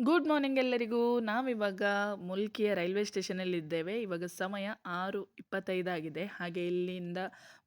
Good morning ಎಲ್ಲರಿಗೂ. ನಾವಿವಾಗ ಮುಲ್ಕಿಯ railway ಸ್ಟೇಷನಲ್ಲಿದ್ದೇವೆ. ಇವಾಗ ಸಮಯ ಆರು ಇಪ್ಪತ್ತೈದಾಗಿದೆ. ಹಾಗೆ ಇಲ್ಲಿಂದ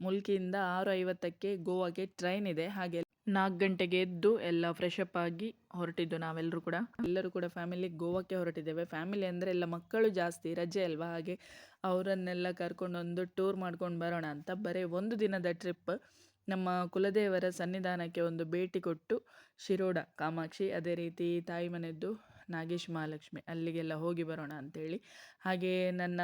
ಮುಲ್ಕಿಯಿಂದ ಆರು ಐವತ್ತಕ್ಕೆ ಗೋವಾಗೆ ಟ್ರೈನ್ ಇದೆ. ಹಾಗೆ ನಾಲ್ಕು ಗಂಟೆಗೆ ಎದ್ದು ಎಲ್ಲ ಫ್ರೆಶ್ ಅಪ್ ಆಗಿ ಹೊರಟಿದ್ದು ನಾವೆಲ್ಲರೂ ಕೂಡ. ಎಲ್ಲರೂ ಕೂಡ ಫ್ಯಾಮಿಲಿ ಗೋವಾಕ್ಕೆ ಹೊರಟಿದ್ದೇವೆ. ಫ್ಯಾಮಿಲಿ ಅಂದರೆ ಎಲ್ಲ ಮಕ್ಕಳು ಜಾಸ್ತಿ, ರಜೆ ಅಲ್ವಾ? ಹಾಗೆ ಅವರನ್ನೆಲ್ಲ ಕರ್ಕೊಂಡೊಂದು ಟೂರ್ ಮಾಡ್ಕೊಂಡು ಬರೋಣ ಅಂತ ಬರೀ ಒಂದು ದಿನದ ಟ್ರಿಪ್ ನಮ್ಮ ಕುಲದೇವರ ಸನ್ನಿಧಾನಕ್ಕೆ ಒಂದು ಭೇಟಿ ಕೊಟ್ಟು ಶಿರೋಡ, ಕಾಮಾಕ್ಷಿ, ಅದೇ ರೀತಿ ತಾಯಿ ಮನೆದ್ದು ನಾಗೇಶ್ ಮಹಾಲಕ್ಷ್ಮಿ ಅಲ್ಲಿಗೆಲ್ಲ ಹೋಗಿ ಬರೋಣ ಅಂತೇಳಿ. ಹಾಗೆ ನನ್ನ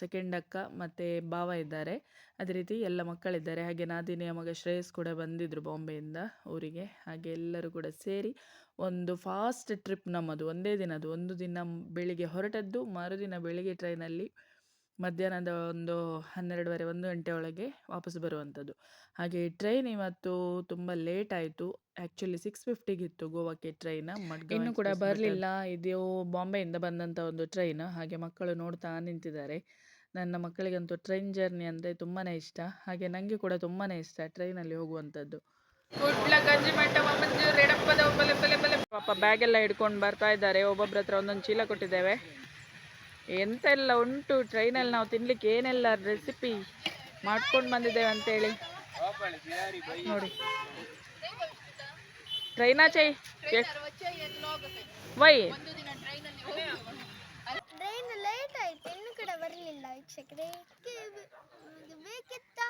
ಸೆಕೆಂಡ್ ಅಕ್ಕ ಮತ್ತು ಭಾವ ಇದ್ದಾರೆ. ಅದೇ ರೀತಿ ಎಲ್ಲ ಮಕ್ಕಳಿದ್ದಾರೆ. ಹಾಗೆ ನಾದಿನಿಯ ಮಗ ಶ್ರೇಯಸ್ ಕೂಡ ಬಂದಿದ್ದರು ಬಾಂಬೆಯಿಂದ ಊರಿಗೆ. ಹಾಗೆ ಎಲ್ಲರೂ ಕೂಡ ಸೇರಿ ಒಂದು ಫಾಸ್ಟ್ ಟ್ರಿಪ್ ನಮ್ಮದು. ಒಂದೇ ದಿನದ್ದು. ಒಂದು ದಿನ ಬೆಳಿಗ್ಗೆ ಹೊರಟದ್ದು, ಮರುದಿನ ಬೆಳಿಗ್ಗೆ ಟ್ರೈನಲ್ಲಿ ಮಧ್ಯಾಹ್ನದ ಒಂದು ಹನ್ನೆರಡುವರೆ ಒಂದು ಗಂಟೆ ಒಳಗೆ ವಾಪಸ್ ಬರುವಂಥದ್ದು. ಹಾಗೆ ಟ್ರೈನ್ ಇವತ್ತು ತುಂಬ ಲೇಟ್ ಆಯಿತು. ಆ್ಯಕ್ಚುಲಿ ಸಿಕ್ಸ್ ಫಿಫ್ಟಿಗಿತ್ತು ಗೋವಾಕ್ಕೆ ಟ್ರೈನ್ ಇನ್ನೂ ಕೂಡ ಬರಲಿಲ್ಲ. ಇದು ಬಾಂಬೆಯಿಂದ ಬಂದಂಥ ಒಂದು ಟ್ರೈನ್ ಹಾಗೆ ಮಕ್ಕಳು ನೋಡ್ತಾ ನಿಂತಿದ್ದಾರೆ. ನನ್ನ ಮಕ್ಕಳಿಗಂತೂ ಟ್ರೈನ್ ಜರ್ನಿ ಅಂದರೆ ತುಂಬಾ ಇಷ್ಟ. ಹಾಗೆ ನನಗೆ ಕೂಡ ತುಂಬಾ ಇಷ್ಟ ಟ್ರೈನಲ್ಲಿ ಹೋಗುವಂಥದ್ದು. ಪಾಪ ಬ್ಯಾಗ್ ಎಲ್ಲ ಹಿಡ್ಕೊಂಡು ಬರ್ತಾ ಇದ್ದಾರೆ. ಒಬ್ಬೊಬ್ಬರ ಹತ್ರ ಒಂದೊಂದು ಚೀಲ ಕೊಟ್ಟಿದ್ದೇವೆ. ಎಂತೆಲ್ಲ ಉಂಟು ಟ್ರೈನಲ್ಲಿ ನಾವು ತಿನ್ಲಿಕ್ಕೆ ಏನೆಲ್ಲ ರೆಸಿಪಿ ಮಾಡ್ಕೊಂಡು ಬಂದಿದ್ದೇವೆ ಅಂತೇಳಿ ನೋಡಿ ವೈ ಟ್ರೈನ್ ಲೇಟ್ ಆಯ್ತು ಬೇಕಿತ್ತ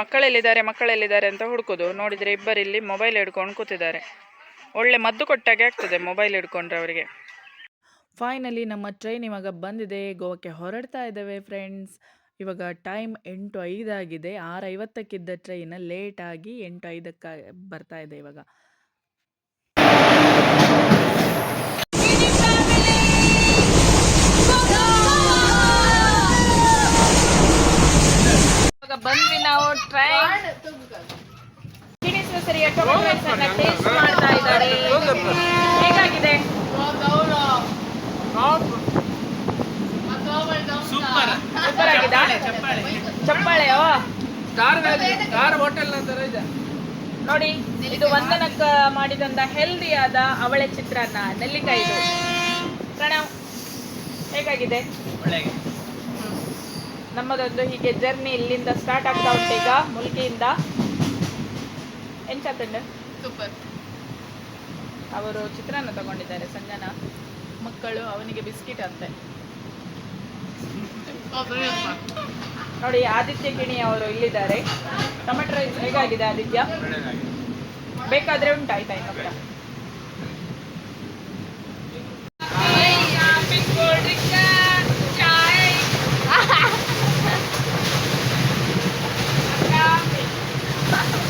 ಮಕ್ಕಳೆಲ್ಲಿದ್ದಾರೆ ಮಕ್ಕಳೆಲ್ಲಿದ್ದಾರೆ ಅಂತ ಹುಡುಕೋದು. ನೋಡಿದ್ರೆ ಇಬ್ಬರಿಲ್ಲಿ ಮೊಬೈಲ್ ಹಿಡ್ಕೊಂಡು ಕೂತಿದ್ದಾರೆ. ಒಳ್ಳೆ ಮದ್ದು ಕೊಟ್ಟಾಗೆ ಆಗ್ತದೆ ಮೊಬೈಲ್ ಹಿಡ್ಕೊಂಡ್ರೆ ಅವರಿಗೆ ಫೈನಲಿ ನಮ್ಮ ಟ್ರೈನ್ ಇವಾಗ ಬಂದಿದೆ. ಗೋವಾಕ್ಕೆ ಹೊರಡ್ತಾ ಇದ್ದೇವೆ ಫ್ರೆಂಡ್ಸ್. ಇವಾಗ ಟೈಮ್ ಎಂಟು ಐದಾಗಿದೆ. ಆರು ಐವತ್ತಕ್ಕಿದ್ದ ಟ್ರೈನ್ ಲೇಟಾಗಿ ಎಂಟು ಐದಕ್ಕೆ ಬರ್ತಾ ಇದೆ ಇವಾಗ ಬಂದ್ವಿ ನಾವು ಟ್ರೈನ್ ಸರಿಯ ಟೊಮೆಟೊ ರೈಸ್ ಅನ್ನ ಟೇಸ್ಟ್ ಮಾಡ್ತಾ ಇದ್ದಾರೆ ಹೇಗಾಗಿದೆ ಸೂಪರ್ ಸೂಪರ್ ಆಗಿದಾ ಚಪ್ಪಾಳೆಯೋ ಕಾರ್ ಹೋಟೆಲ್ ನಂತರ ಇದೆ. ನೋಡಿ ಇದು ವಂದನಕ್ಕ ಮಾಡಿದಂತ ಹೆಲ್ದಿ ಆದ ಅವಳೆ ಚಿತ್ರಾನ್ನ ನೆಲ್ಲಿಕಾಯಿ ಪ್ರಣವ್ ಹೇಗಾಗಿದೆ? ನಮ್ಮದೊಂದು ಹೀಗೆ ಜರ್ನಿ ಇಲ್ಲಿಂದ ಸ್ಟಾರ್ಟ್ ಆಗ್ತಾ ಉಂಟು ಈಗ ಮುಲ್ಕಿಯಿಂದ. ಎಂಚಾತಂಡು ಸೂಪರ್. ಅವರು ಚಿತ್ರಾನ್ನ ತಗೊಂಡಿದ್ದಾರೆ ಸಂಜನ. ಮಕ್ಕಳು ಅವನಿಗೆ ಬಿಸ್ಕಿಟ್ ಅಂತೆ. ನೋಡಿ ಆದಿತ್ಯ ಗಿಣಿ ಅವರು ಇಲ್ಲಿದ್ದಾರೆ. ಟೊಮೆಟೊ ರೈಸ್ ಹೇಗಾಗಿದೆ ಆದಿತ್ಯ? ಬೇಕಾದ್ರೆ ಉಂಟು ಆಯ್ತಾ ಇನ್ನೊಬ್ಬರ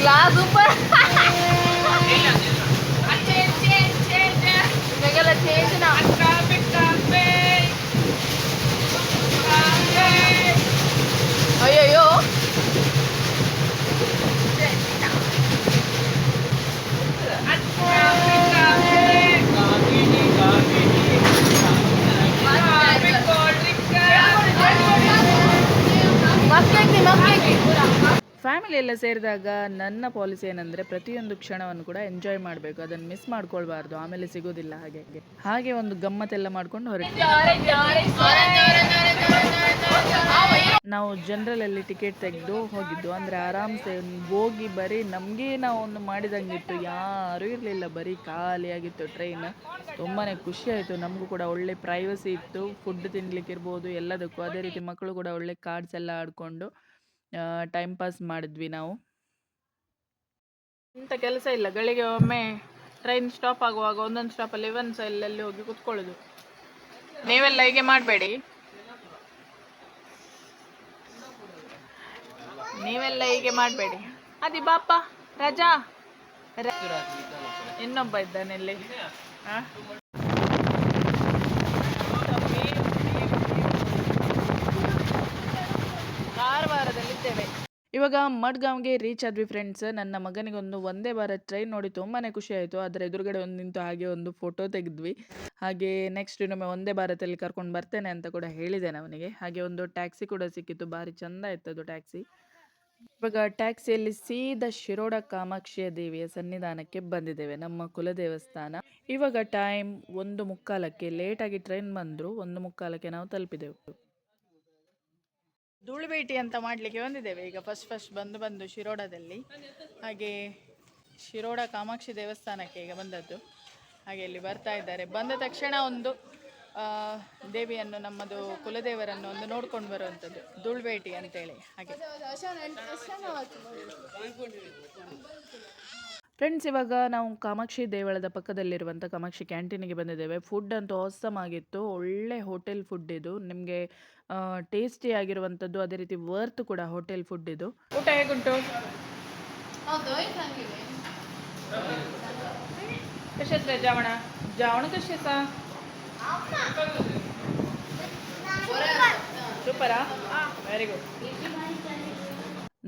ಗ್ಲಾಸ್ ಸೂಪರ್ ಫ್ಯಾಮಿಲಿ ಎಲ್ಲ ಸೇರಿದಾಗ ನನ್ನ ಪಾಲಿಸಿ ಏನಂದ್ರೆ ಪ್ರತಿಯೊಂದು ಕ್ಷಣವನ್ನು ಕೂಡ ಎಂಜಾಯ್ ಮಾಡಬೇಕು. ಅದನ್ನು ಮಿಸ್ ಮಾಡ್ಕೊಳ್ಬಾರ್ದು. ಆಮೇಲೆ ಸಿಗೋದಿಲ್ಲ ಹಾಗೆ ಹಾಗೆ. ಒಂದು ಗಮ್ಮತ್ತೆಲ್ಲ ಮಾಡ್ಕೊಂಡು ಹೊರಟು. ನಾವು ಜನರಲಲ್ಲಿ ಟಿಕೆಟ್ ತೆಗೆದು ಹೋಗಿದ್ದು. ಅಂದರೆ ಆರಾಮ್ಸೆ ಹೋಗಿ ಬರೀ ನಮಗೆ ನಾವು ಒಂದು ಮಾಡಿದಂಗಿತ್ತು. ಯಾರೂ ಇರಲಿಲ್ಲ. ಬರೀ ಖಾಲಿಯಾಗಿತ್ತು ಟ್ರೈನ್ ತುಂಬಾ ಖುಷಿ ಆಯಿತು. ನಮಗೂ ಕೂಡ ಒಳ್ಳೆ ಪ್ರೈವಸಿ ಇತ್ತು. ಫುಡ್ ತಿನ್ಲಿಕ್ಕೆ ಇರ್ಬೋದು ಎಲ್ಲದಕ್ಕೂ. ಅದೇ ರೀತಿ ಮಕ್ಕಳು ಕೂಡ ಒಳ್ಳೆ ಕಾರ್ಡ್ಸ್ ಎಲ್ಲ ಆಡಿಕೊಂಡು. ಟೈಮ್ ಪಾಸ್ ಮಾಡಿದ್ವಿ ನಾವು. ಇಂಥ ಕೆಲಸ ಇಲ್ಲ. ಗಳಿಗೆ ಒಮ್ಮೆ ಟ್ರೈನ್ ಸ್ಟಾಪ್ ಆಗುವಾಗ ಒಂದೊಂದು ಸ್ಟಾಪಲ್ಲಿ ಇವನ್ ಸೈಲಲ್ಲಿ ಹೋಗಿ ಕುತ್ಕೊಳ್ಳೋದು. ನೀವೆಲ್ಲ ಹೀಗೆ ಮಾಡಬೇಡಿ. ನೀವೆಲ್ಲ ಹೀಗೆ ಮಾಡಬೇಡಿ. ಅದಿ ಬಾಪ, ರಜಾ. ಇನ್ನೊಬ್ಬ ಇದ್ದಾನೆ ಇಲ್ಲಿ. ಆ? ಇವಾಗ ಮಡ್ಗಾಂವ್ಗೆ ರೀಚ್ ಆದ್ವಿ ಫ್ರೆಂಡ್ಸ್ ನನ್ನ ಮಗನಿಗೊಂದು ಒಂದೇ ಬಾರ ಟ್ರೈನ್ ನೋಡಿ ತುಂಬಾ ಖುಷಿ ಆಯಿತು. ಅದರ ಎದುರುಗಡೆ ಒಂದು ನಿಂತು ಹಾಗೆ ಒಂದು ಫೋಟೋ ತೆಗೆದ್ವಿ. ಹಾಗೆ ನೆಕ್ಸ್ಟ್ ಇನ್ನೊಮ್ಮೆ ಒಂದೇ ಭಾರತಲ್ಲಿ ಕರ್ಕೊಂಡು ಬರ್ತೇನೆ ಅಂತ ಕೂಡ ಹೇಳಿದ್ದೇನೆ ಅವನಿಗೆ. ಹಾಗೆ ಒಂದು ಟ್ಯಾಕ್ಸಿ ಕೂಡ ಸಿಕ್ಕಿತ್ತು. ಭಾರಿ ಚಂದ ಇತ್ತು ಅದು ಟ್ಯಾಕ್ಸಿ ಇವಾಗ ಟ್ಯಾಕ್ಸಿಯಲ್ಲಿ ಸೀದಾ ಶಿರೋಡ ಕಾಮಾಕ್ಷಿಯ ದೇವಿಯ ಸನ್ನಿಧಾನಕ್ಕೆ ಬಂದಿದ್ದೇವೆ. ನಮ್ಮ ಕುಲದೇವಸ್ಥಾನ. ಇವಾಗ ಟೈಮ್ ಒಂದು ಮುಕ್ಕಾಲಕ್ಕೆ. ಲೇಟಾಗಿ ಟ್ರೈನ್ ಬಂದ್ರು. ಒಂದು ಮುಕ್ಕಾಲಕ್ಕೆ ನಾವು ತಲುಪಿದೆವು. ಧೂಳು ಭೇಟಿ ಅಂತ ಮಾಡಲಿಕ್ಕೆ ಬಂದಿದ್ದೇವೆ. ಈಗ ಫಸ್ಟ್ ಫಸ್ಟ್ ಬಂದು ಬಂದು ಶಿರೋಡದಲ್ಲಿ. ಹಾಗೆ ಶಿರೋಡ ಕಾಮಾಕ್ಷಿ ದೇವಸ್ಥಾನಕ್ಕೆ ಈಗ ಬಂದದ್ದು. ಹಾಗೆ ಇಲ್ಲಿ ಬರ್ತಾ ಇದ್ದಾರೆ. ಬಂದ ತಕ್ಷಣ ಒಂದು ದೇವಿಯನ್ನು, ನಮ್ಮದು ಕುಲದೇವರನ್ನು ಒಂದು ನೋಡ್ಕೊಂಡು ಬರುವಂಥದ್ದು. ಧೂಳು ಭೇಟಿ ಅಂತೇಳಿ. ಹಾಗೆ. ಫ್ರೆಂಡ್ಸ್ ಇವಾಗ ನಾವು ಕಾಮಾಕ್ಷಿ ದೇವಳದ ಪಕ್ಕದಲ್ಲಿರುವಂಥ ಕಾಮಾಕ್ಷಿ ಕ್ಯಾಂಟೀನಿಗೆ ಬಂದಿದ್ದೇವೆ. ಫುಡ್ ಅಂತೂ ಹೊಸಮ್ ಆಗಿತ್ತು. ಒಳ್ಳೆ ಹೋಟೆಲ್ ಫುಡ್ ಇದು. ನಿಮಗೆ ಟೇಸ್ಟಿ ಆಗಿರುವಂಥದ್ದು ಅದೇ ರೀತಿ ವರ್ತ್ ಕೂಡ ಹೋಟೆಲ್ ಫುಡ್ ಇದು. ಊಟ ಹೇಗುಂಟು? ಜಾವಣ ಜಾವಣ ಸೂಪರಾ? ವೆರಿ ಗುಡ್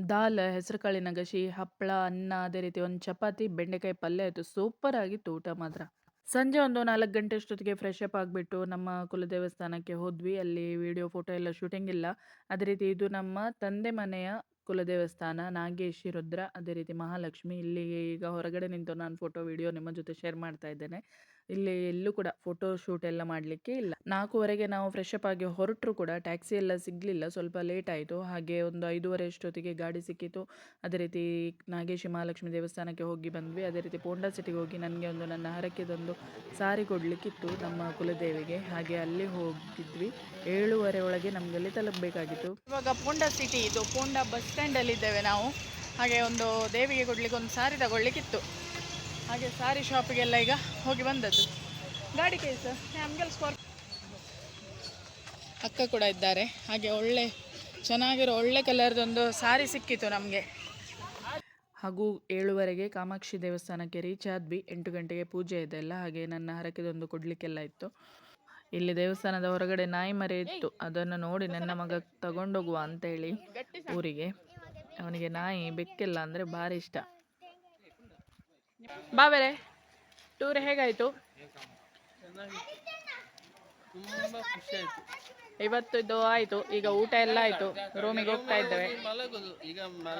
ದಾಲ್ ಹೆಸರುಕಾಳಿನ ಗಸಿ ಹಪ್ಪಳ ಅನ್ನ, ಅದೇ ರೀತಿ ಒಂದು ಚಪಾತಿ, ಬೆಂಡೆಕಾಯಿ ಪಲ್ಯ ಆಯಿತು. ಸೂಪರ್ ಆಗಿತ್ತು ಊಟ ಮಾತ್ರ. ಸಂಜೆ ಒಂದು ನಾಲ್ಕು ಗಂಟೆ ಅಷ್ಟೊತ್ತಿಗೆ ಫ್ರೆಶ್ ಅಪ್ ಆಗಿಬಿಟ್ಟು ನಮ್ಮ ಕುಲದೇವಸ್ಥಾನಕ್ಕೆ ಹೋದ್ವಿ. ಅಲ್ಲಿ ವಿಡಿಯೋ ಫೋಟೋ ಎಲ್ಲ ಶೂಟಿಂಗ್ ಇಲ್ಲ. ಅದೇ ರೀತಿ ಇದು ನಮ್ಮ ತಂದೆ ಮನೆಯ ಕುಲದೇವಸ್ಥಾನ, ನಾಗೇಶಿ ರುದ್ರ, ಅದೇ ರೀತಿ ಮಹಾಲಕ್ಷ್ಮಿ. ಇಲ್ಲಿ ಈಗ ಹೊರಗಡೆ ನಿಂತು ನಾನು ಫೋಟೋ ವಿಡಿಯೋ ನಿಮ್ಮ ಜೊತೆ ಶೇರ್ ಮಾಡ್ತಾ ಇದ್ದೇನೆ. ಇಲ್ಲಿ ಎಲ್ಲೂ ಕೂಡ ಫೋಟೋ ಶೂಟ್ ಎಲ್ಲ ಮಾಡಲಿಕ್ಕೆ ಇಲ್ಲ. ನಾಲ್ಕೂವರೆಗೆ ನಾವು ಫ್ರೆಶ್ ಅಪ್ ಆಗಿ ಹೊರಟರು ಕೂಡ ಟ್ಯಾಕ್ಸಿ ಎಲ್ಲ ಸಿಗಲಿಲ್ಲ. ಸ್ವಲ್ಪ ಲೇಟ್ ಆಯಿತು. ಹಾಗೆ ಒಂದು ಐದೂವರೆ ಅಷ್ಟೊತ್ತಿಗೆ ಗಾಡಿ ಸಿಕ್ಕಿತು. ಅದೇ ರೀತಿ ನಾಗೇಶಿ ಮಹಾಲಕ್ಷ್ಮಿ ದೇವಸ್ಥಾನಕ್ಕೆ ಹೋಗಿ ಬಂದ್ವಿ. ಅದೇ ರೀತಿ ಪೋಂಡಾ ಸಿಟಿಗೆ ಹೋಗಿ ನನಗೆ ಒಂದು ನನ್ನ ಹರಕೆದೊಂದು ಸಾರಿ ಕೊಡಲಿಕ್ಕಿತ್ತು ನಮ್ಮ ಕುಲದೇವಿಗೆ. ಹಾಗೆ ಅಲ್ಲಿ ಹೋಗಿದ್ವಿ. ಏಳುವರೆ ಒಳಗೆ ನಮಗಲ್ಲಿ ತಲುಪಬೇಕಾಗಿತ್ತು. ಇವಾಗ ಪೋಂಡಾ ಸಿಟಿ ಇದು. ಪೋಂಡಾ ಬಸ್ ಸ್ಟ್ಯಾಂಡಲ್ಲಿ ಇದ್ದೇವೆ ನಾವು. ಹಾಗೆ ಒಂದು ದೇವಿಗೆ ಕೊಡಲಿಕ್ಕೆ ಒಂದು ಸಾರಿ ತಗೊಳ್ಲಿಕ್ಕಿತ್ತು ಹಾಗೆ ಸಾರಿ ಶಾಪಿಗೆಲ್ಲ ಈಗ ಹೋಗಿ ಬಂದದ್ದು. ಗಾಡಿ ಕೇಸ್ ನಮಗೆಲ್ಲ ಸ್ಕಾರ್ಪ್ ಅಕ್ಕ ಕೂಡ ಇದ್ದಾರೆ. ಹಾಗೆ ಒಳ್ಳೆ ಚೆನ್ನಾಗಿರೋ ಒಳ್ಳೆ ಕಲರ್ದೊಂದು ಸಾರಿ ಸಿಕ್ಕಿತು ನಮಗೆ. ಹಾಗೂ ಏಳುವರೆಗೆ ಕಾಮಾಕ್ಷಿ ದೇವಸ್ಥಾನಕ್ಕೆ ರೀಚ್ ಆದ್ವಿ ಎಂಟು ಗಂಟೆಗೆ ಪೂಜೆ ಇದೆಲ್ಲ ಹಾಗೆ ನನ್ನ ಹರಕೆದೊಂದು ಕೊಡಲಿಕ್ಕೆಲ್ಲ ಇತ್ತು. ಇಲ್ಲಿ ದೇವಸ್ಥಾನದ ಹೊರಗಡೆ ನಾಯಿ ಮರೆ ಇತ್ತು. ಅದನ್ನು ನೋಡಿ ನನ್ನ ಮಗ ತಗೊಂಡೋಗುವ ಅಂತೇಳಿ ಊರಿಗೆ. ಅವನಿಗೆ ನಾಯಿ ಬೆಕ್ಕಿಲ್ಲ ಅಂದರೆ ಭಾರಿ ಇಷ್ಟ. ಬಾಬರೆ ಟೂರ್ ಹೇಗಾಯಿತು? ತುಂಬಾ ಖುಷಿ ಆಯ್ತು ಇವತ್ತು ಇದು ಆಯಿತು. ಈಗ ಊಟ ಎಲ್ಲ ಆಯಿತು. ರೂಮಿಗೆ ಹೋಗ್ತಾ ಇದ್ದೇವೆ. ಮಲಗುದು ಈಗ ಮಲ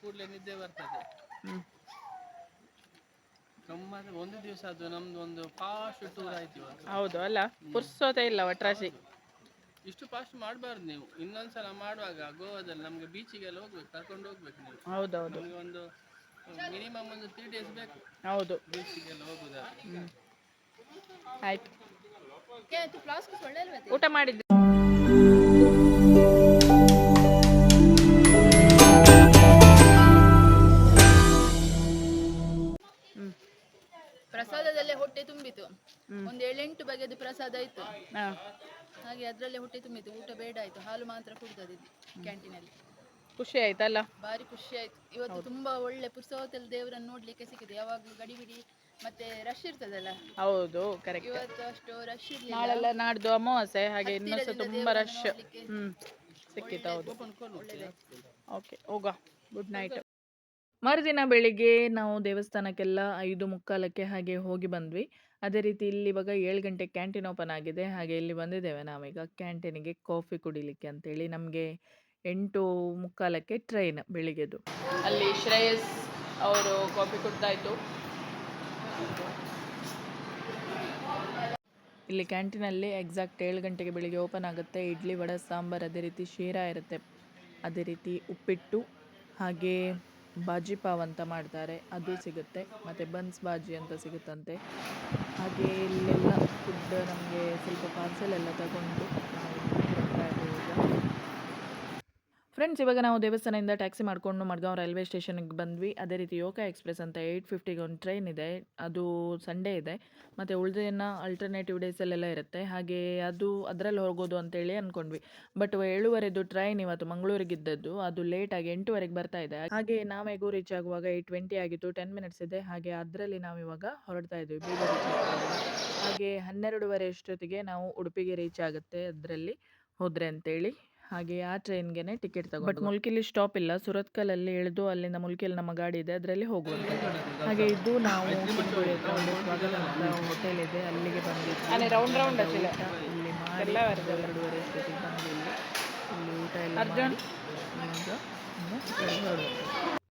ಕೂಡಲೇ ನಿದ್ದೆ ಬರ್ತದೆ. ಗಮ್ಮತ್ ಒಂದು ದಿವಸ ಅದು ನಮ್ದು ಒಂದು ಫಾಸ್ಟ್ ಟೂರ್ ಆಯ್ತು ಹೌದು ಅಲ್ಲ ಪುರ್ಸೋತೆ ಇಲ್ಲ ಒಟ್ರಾಶಿ. ಇಷ್ಟು ಫಾಸ್ಟ್ ಮಾಡಬಾರ್ದು ನೀವು. ಇನ್ನೊಂದ್ಸಲ ಮಾಡುವಾಗ ಗೋವಾದಲ್ಲಿ ನಮ್ಗೆ ಬೀಚಿಗೆಲ್ಲ ಹೋಗ್ಬೇಕು ಕರ್ಕೊಂಡು ಹೋಗ್ಬೇಕು ನೀವು. ಹೌದೌದು. ಒಂದು ಮಿನಿಮಮ್ ಒಂದು ತ್ರೀ ಡೇಸ್ ಬೇಕು. ಹೌದು. ಬೀಚಿಗೆಲ್ಲ ಆಯ್ತು. ಊಟ ಮಾಡಿದ್ದು. ಪ್ರಸಾದದಲ್ಲೇ ಹೊಟ್ಟೆ ತುಂಬಿತು. ಒಂದು ಏಳೆಂಟು ಬಗೆದು ಪ್ರಸಾದ ಆಯ್ತು ಹಾಂ. ಹಾಗೆ ಅದರಲ್ಲೇ ಹೊಟ್ಟೆ ತುಂಬಿತು. ಊಟ ಬೇಡ ಆಯ್ತು. ಹಾಲು ಮಾತ್ರ ಕುಡ್ದದ್ದು ಕ್ಯಾಂಟೀನಲ್ಲಿ ಖುಷಿ ಆಯ್ತಲ್ಲ? ಭಾರಿ ಖುಷಿ ಆಯ್ತು. ಇವತ್ತು ತುಂಬಾ ಒಳ್ಳೆ ಪುರ್ಸೋತಲ್ಲಿ ದೇವರನ್ನು ನೋಡ್ಲಿಕ್ಕೆ ಸಿಕ್ಕಿದೆ. ಯಾವಾಗಲೂ ಗಡಿಬಿಡಿ ಮತ್ತೆ ರಶ್ ಇರ್ತದಲ್ಲ? ಹೌದು ಕರೆಕ್ಟ್ ಇವತ್ತು ಅಷ್ಟು ರಶ್ ಇರ್ಲಿಲ್ಲ. ನಾಳೆಲ್ಲ ನಾಡ್ದು ಅಮಾವಾಸ್ಯೆ ಹಾಗೆ ಇನ್ನೊಂದ್ಸ ತುಂಬಾ ರಶ್ ಹ್ಮ್ ಸಿಕ್ಕಿತ್ತು ಹೌದು. ಓಕೆ ಹೋಗ. ಗುಡ್ ನೈಟ್ ಮರುದಿನ ಬೆಳಿಗ್ಗೆ ನಾವು ದೇವಸ್ಥಾನಕ್ಕೆಲ್ಲ ಐದು ಮುಕ್ಕಾಲಕ್ಕೆ ಹಾಗೆ ಹೋಗಿ ಬಂದ್ವಿ. ಅದೇ ರೀತಿ ಇಲ್ಲಿ ಇವಾಗ ಏಳು ಗಂಟೆ ಕ್ಯಾಂಟೀನ್ ಓಪನ್ ಆಗಿದೆ. ಹಾಗೆ ಇಲ್ಲಿ ಬಂದಿದ್ದೇವೆ ನಾವೀಗ. ಕ್ಯಾಂಟೀನಿಗೆ ಕಾಫಿ ಕುಡಿಲಿಕ್ಕೆ ಅಂತೇಳಿ ನಮಗೆ ಎಂಟು ಮುಕ್ಕಾಲಕ್ಕೆ ಟ್ರೈನ್ ಬೆಳಿಗ್ಗೆದು ಅಲ್ಲಿ ಶ್ರೇಯಸ್ ಅವರು ಕಾಫಿ ಇತ್ತು ಇಲ್ಲಿ ಕ್ಯಾಂಟೀನಲ್ಲಿ ಎಕ್ಸಾಕ್ಟ್ ಏಳು ಗಂಟೆಗೆ ಬೆಳಿಗ್ಗೆ ಓಪನ್ ಆಗುತ್ತೆ. ಇಡ್ಲಿ ವಡೆ ಸಾಂಬಾರು ಅದೇ ರೀತಿ ಶೀರಾ ಇರುತ್ತೆ. ಅದೇ ರೀತಿ ಉಪ್ಪಿಟ್ಟು ಹಾಗೆ ಬಾಜಿ ಪಾವ್ ಅಂತ ಮಾಡ್ತಾರೆ. ಅದು ಸಿಗುತ್ತೆ. ಮತ್ತು ಬನ್ಸ್ ಬಾಜಿ ಅಂತ ಸಿಗುತ್ತಂತೆ. ಹಾಗೆ ಇಲ್ಲೆಲ್ಲ ಫುಡ್ ನಮಗೆ ಸ್ವಲ್ಪ ಪಾರ್ಸೆಲ್ ಎಲ್ಲ ತಗೊಂಡು ನಾವು ಹೋಗ್ತಾ ಇದ್ದೀವಿ ಈಗ ಫ್ರೆಂಡ್ಸ್ ಇವಾಗ ನಾವು ದೇವಸ್ಥಾನದಿಂದ ಟ್ಯಾಕ್ಸಿ ಮಾಡಿಕೊಂಡು ಮಡ್ಗಾಂವ್ ರೈಲ್ವೆ ಸ್ಟೇಷನ್ಗೆ ಬಂದ್ವಿ. ಅದೇ ರೀತಿ ಯೋಗ ಎಕ್ಸ್ಪ್ರೆಸ್ ಅಂತ ಏಯ್ಟ್ ಫಿಫ್ಟಿಗೆ ಒಂದು ಟ್ರೈನ್ ಇದೆ. ಅದು ಸಂಡೇ ಇದೆ. ಮತ್ತು ಉಳಿದಿನ ಅಲ್ಟರ್ನೇಟಿವ್ ಡೇಸಲ್ಲೆಲ್ಲ ಇರುತ್ತೆ. ಹಾಗೆ ಅದು ಅದರಲ್ಲಿ ಹೋಗೋದು ಅಂತೇಳಿ ಅಂದ್ಕೊಂಡ್ವಿ ಬಟ್ ಏಳುವರೆದು ಟ್ರೈನ್ ಇವತ್ತು ಮಂಗಳೂರಿಗೆ ಇದ್ದದ್ದು ಅದು ಲೇಟಾಗಿ ಎಂಟುವರೆಗೆ ಬರ್ತಾ ಇದೆ. ಹಾಗೆ ನಾವೇಗೂ ರೀಚ್ ಆಗುವಾಗ ಏಯ್ಟ್ ಟ್ವೆಂಟಿ ಆಗಿತ್ತು. ಟೆನ್ ಮಿನಿಟ್ಸ್ ಇದೆ. ಹಾಗೆ ಅದರಲ್ಲಿ ನಾವು ಇವಾಗ ಹೊರಡ್ತಾ ಇದ್ದೀವಿ ಬೀದರ್ ಹಾಗೆ ಹನ್ನೆರಡುವರೆ ಅಷ್ಟೊತ್ತಿಗೆ ನಾವು ಉಡುಪಿಗೆ ರೀಚ್ ಆಗುತ್ತೆ ಅದರಲ್ಲಿ ಹೋದರೆ ಅಂತೇಳಿ. ಹಾಗೆ ಆ ಟ್ರೈನ್ಗೆನೆ ಟಿಕೆಟ್ ತಗೊಂಡು ಬಟ್ ಮುಲ್ಕಿಲಿ ಸ್ಟಾಪ್ ಇಲ್ಲ. ಸುರತ್ಕಲಲ್ಲಿ ಇಳಿದು ಅಲ್ಲಿಂದ ಮುಲ್ಕಿಯಲ್ಲಿ ನಮ್ಮ ಗಾಡಿ ಇದೆ. ಅದರಲ್ಲಿ ಹೋಗುವಂತೆ. ಹಾಗೆ ಇದು ನಾವು ಹೋಟೆಲ್ ಇದೆ. ಅಲ್ಲಿಗೆ ಬಂದಿದ್ವಿ. ರೌಂಡ್ ರೌಂಡ್ ಇಲ್ಲಿ. ಮಾಡಿ ಎರಡೂವರೆ ಅಷ್ಟೊತ್ತಿಗೆ ಬಂದು ಇಲ್ಲಿ ಊಟ ಎಲ್ಲ ಹೊರಡುವಂತೆ